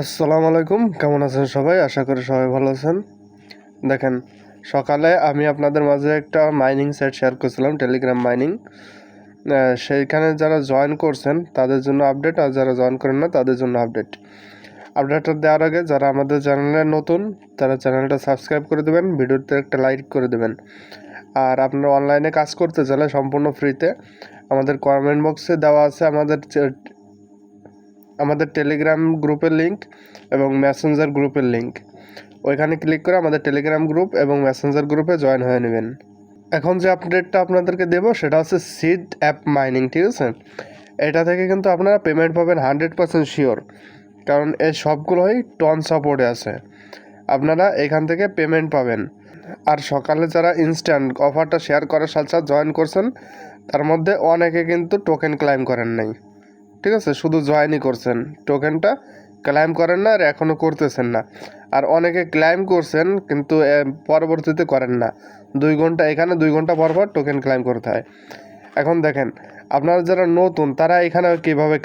আসসালামু আলাইকুম, কেমন আছেন সবাই? আশা করি সবাই ভালো আছেন। দেখেন, সকালে আমি আপনাদের মাঝে একটা মাইনিং সাইট শেয়ার করছিলাম টেলিগ্রাম মাইনিং সেইখানে যারা জয়েন করছেন, তাদের জন্য আপডেট আর যারা জয়েন করেন না, তাদের জন্য আপডেট আপডেটটা দেওয়ার আগে যারা আমাদের চ্যানেলে নতুন, তারা চ্যানেলটা সাবস্ক্রাইব করে দেবেন, ভিডিওতে একটা লাইক করে দেবেন। আর আপনারা অনলাইনে কাজ করতে চাইলে সম্পূর্ণ ফ্রিতে আমাদের কমেন্ট বক্সে দেওয়া আছে আমাদের আমাদের টেলিগ্রাম গ্রুপের লিঙ্ক এবং মেসেঞ্জার গ্রুপের লিঙ্ক ওইখানে ক্লিক করে আমাদের টেলিগ্রাম গ্রুপ এবং মেসেঞ্জার গ্রুপে জয়েন হয়ে নেবেন। এখন যে আপডেটটা আপনাদেরকে দেবো, সেটা হচ্ছে সিড অ্যাপ মাইনিং ঠিক আছে? এটা থেকে কিন্তু আপনারা পেমেন্ট পাবেন হান্ড্রেড পার্সেন্ট শিওর কারণ এই সবগুলোই টন সাপোর্টে আছে। আপনারা এখান থেকে পেমেন্ট পাবেন। আর সকালে যারা ইনস্ট্যান্ট অফারটা শেয়ার করার সাথে সাথে জয়েন করছেন, তার মধ্যে অনেকে কিন্তু টোকেন ক্লাইম করেন নাই। ঠিক আছে? শুধু জয়েনই করছেন। টোকেনটা ক্লাইম করেন না আর এখনও করতেছেন না। আর অনেকে ক্লাইম করছেন কিন্তু পরবর্তীতে করেন না। দুই ঘণ্টা, এখানে দুই ঘণ্টা পর পর টোকেন ক্লাইম করতে হয়। এখন দেখেন, আপনারা যারা নতুন, তারা এখানে কীভাবে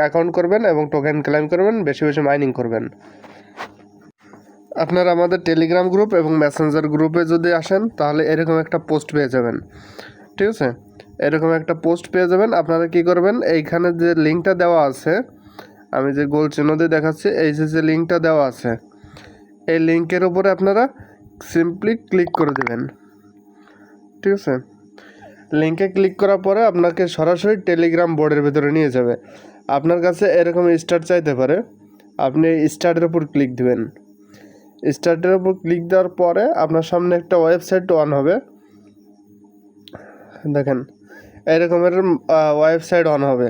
অ্যাকাউন্ট করবেন এবং টোকেন ক্লাইম করবেন, বেশি বেশি মাইনিং করবেন। আপনারা আমাদের টেলিগ্রাম গ্রুপ এবং মেসেঞ্জার গ্রুপে যদি আসেন, তাহলে এরকম একটা পোস্ট পেয়ে যাবেন। ঠিক আছে? এরকম একটা পোস্ট পেয়ে যাবেন। আপনারা কি করবেন? এইখানে যে লিঙ্কটা দেওয়া আছে, আমি যে গোল চিহ্ন দিয়ে দেখাচ্ছি, এই যে যে লিঙ্কটা দেওয়া আছে, এই লিঙ্কের উপরে আপনারা সিম্পলি ক্লিক করে দেবেন। ঠিক আছে? লিঙ্কে ক্লিক করার পরে আপনাকে সরাসরি টেলিগ্রাম বোর্ডের ভেতরে নিয়ে যাবে। আপনার কাছে এরকম স্টার্ট চাইতে পারে। আপনি স্টার্টের উপর ক্লিক দেবেন। স্টার্টের উপর ক্লিক দেওয়ার পরে আপনার সামনে একটা ওয়েবসাইট অন হবে। দেখেন, এরকমের ওয়েবসাইট অন হবে।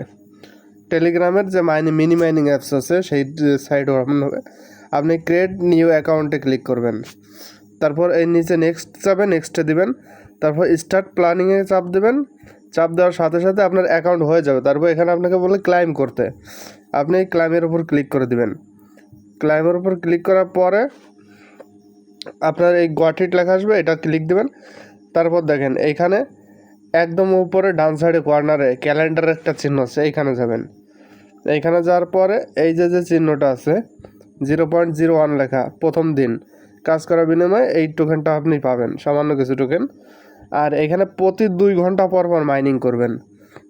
টেলিগ্রামের যে মাইনি মিনি মাইনিং অ্যাপস আছে, সেই সাইট অন হবে। আপনি ক্রিয়েট নিউ অ্যাকাউন্টে ক্লিক করবেন। তারপর এই নিচে নেক্সট চাপে নেক্সটে দিবেন। তারপর স্টার্ট প্ল্যানিংয়ে চাপ দেবেন। চাপ দেওয়ার সাথে সাথে আপনার অ্যাকাউন্ট হয়ে যাবে। তারপর এখানে আপনাকে বলে ক্লাইম করতে। আপনি এই ক্লাইমের উপর ক্লিক করে দিবেন। ক্লাইমের উপর ক্লিক করার পরে আপনার এই গটিট লেখা আসবে, এটা ক্লিক দেবেন। তারপর দেখেন এইখানে একদম উপরে ডান সাইডে কর্নারে ক্যালেন্ডার একটা চিহ্ন আছে, এইখানে যাবেন। এইখানে যাওয়ার পরে এই যে যে চিহ্নটা আছে জিরো পয়েন্ট জিরো ওয়ান লেখা, প্রথম দিন। কাজ করার বিনিময়ে এই টোকেনটা আপনি পাবেন, সামান্য কিছু টোকেন আর এখানে প্রতি দুই ঘণ্টা পর পর মাইনিং করবেন।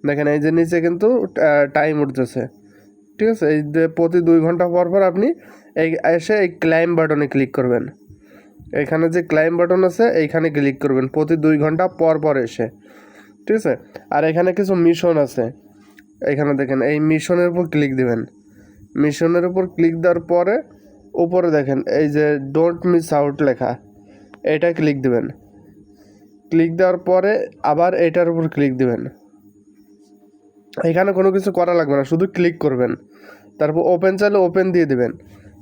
দেখেন, এই যে নিচে কিন্তু টাইম উঠতেছে। ঠিক আছে? এই যে প্রতি দুই ঘণ্টা পর পর আপনি এই, এসে এই ক্লাইম বাটনে ক্লিক করবেন। এখানে যে ক্লাইম বাটন আছে, এইখানে ক্লিক করবেন, প্রতি দুই ঘণ্টা পর পর এসে। ঠিক আছে? আর এখানে কিছু মিশন আছে। এখানে দেখেন, এই মিশনের উপর ক্লিক দিবেন। মিশনের উপর ক্লিক দেওয়ার পরে উপরে দেখেন, এই যে ডোন্ট মিস আউট লেখা, এটা ক্লিক দিবেন। ক্লিক দেওয়ার পরে আবার এটার উপর ক্লিক দিবেন। এখানে কোনো কিছু করা লাগবে না, শুধু ক্লিক করবেন। তারপর ওপেন চাইলে ওপেন দিয়ে দিবেন।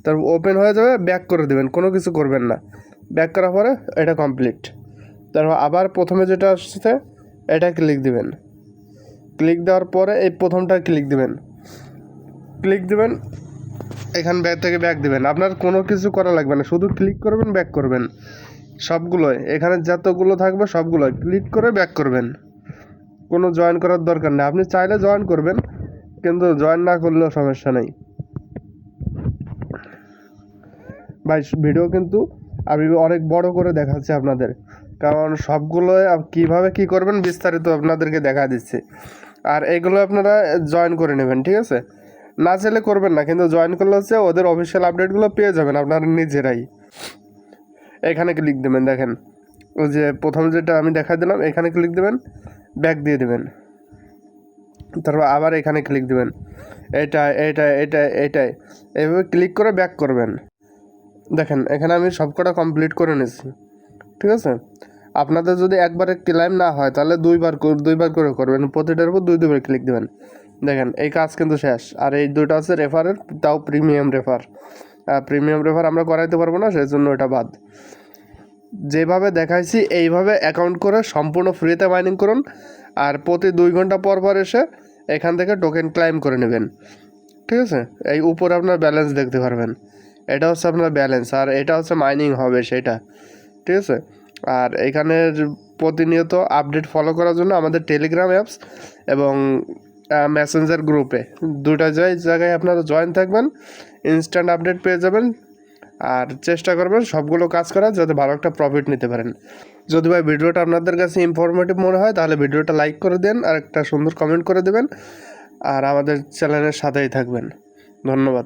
তারপর ওপেন হয়ে যাবে ব্যাক করে দিবেন, কোনো কিছু করবেন না। ব্যাক করার পরে এটা কমপ্লিট তারপর আবার প্রথমে যেটা আসছে এটা ক্লিক দিবেন। ক্লিক দেওয়ার পরে এই প্রথমটা ক্লিক দিবেন। ক্লিক দিবেন, এখান ব্যাগ থেকে ব্যাক দিবেন। আপনার কোনো কিছু করা লাগবে না, শুধু ক্লিক করবেন ব্যাক করবেন। সবগুলোই, এখানে যতগুলো থাকবে সবগুলোই ক্লিক করে ব্যাক করবেন। কোনো জয়েন করার দরকার নেই। আপনি চাইলে জয়েন করবেন, কিন্তু জয়েন না করলেও সমস্যা নেই। ভাই ভিডিও কিন্তু আমি অনেক বড় করে দেখাচ্ছি আপনাদের। কারণ সবগুলো কীভাবে কি করবেন বিস্তারিত আপনাদেরকে দেখা দিচ্ছি। আর এগুলো আপনারা জয়েন করে নেবেন, ঠিক আছে? না চাইলে করবেন না, কিন্তু জয়েন করলে হচ্ছে ওদের অফিসিয়াল আপডেটগুলো পেয়ে যাবেন আপনারা নিজেরাই। এখানে ক্লিক দেবেন, দেখেন। ওই যে প্রথম যেটা আমি দেখা দিলাম, এখানে ক্লিক দেবেন ব্যাক দিয়ে দেবেন। তারপর আবার এখানে ক্লিক দেবেন। এটা এটা এটা এটাই। এইভাবে ক্লিক করে ব্যাক করবেন। দেখেন, এখানে আমি সবকটা কমপ্লিট করে নিয়েছি। ঠিক আছে? আপনাদের যদি একবারে ক্লাইম না হয়, তাহলে দুইবার দুইবার করে করবেন। প্রতিটার উপর দুই, দুইবার ক্লিক দেবেন। দেখেন, এই কাজ কিন্তু শেষ। আর এই দুটো আছে রেফারের তাও প্রিমিয়াম রেফার প্রিমিয়াম রেফার আমরা করাইতে পারব না সেই জন্য এটা বাদ। যেভাবে দেখাইছি, এইভাবে অ্যাকাউন্ট করে সম্পূর্ণ ফ্রিতে মাইনিং করুন। আর প্রতি দুই ঘণ্টা পর পর এসে এখান থেকে টোকেন ক্লাইম করে নেবেন। ঠিক আছে? এই উপরে আপনার ব্যালেন্স দেখতে পারবেন। এটা হচ্ছে আপনার ব্যালেন্স আর এটা হচ্ছে মাইনিং হবে সেটা। ঠিক আছে? আর এখানে প্রতিনিয়ত আপডেট ফলো করার জন্য আমাদের টেলিগ্রাম অ্যাপস এবং মেসেঞ্জার গ্রুপে দুটা জায়- জায়গায় আপনারা জয়েন থাকবেন ইনস্ট্যান্ট আপডেট পেয়ে যাবেন, আর চেষ্টা করবেন সবগুলো কাজ করার যাতে ভালো একটা প্রফিট নিতে পারেন। যদি ভাই ভিডিওটা আপনাদের কাছে ইনফরমেটিভ মনে হয়, তাহলে ভিডিওটা লাইক করে দেন, আর একটা সুন্দর কমেন্ট করে দেবেন, আর আমাদের চ্যানেলের সাথেই থাকবেন। ধন্যবাদ।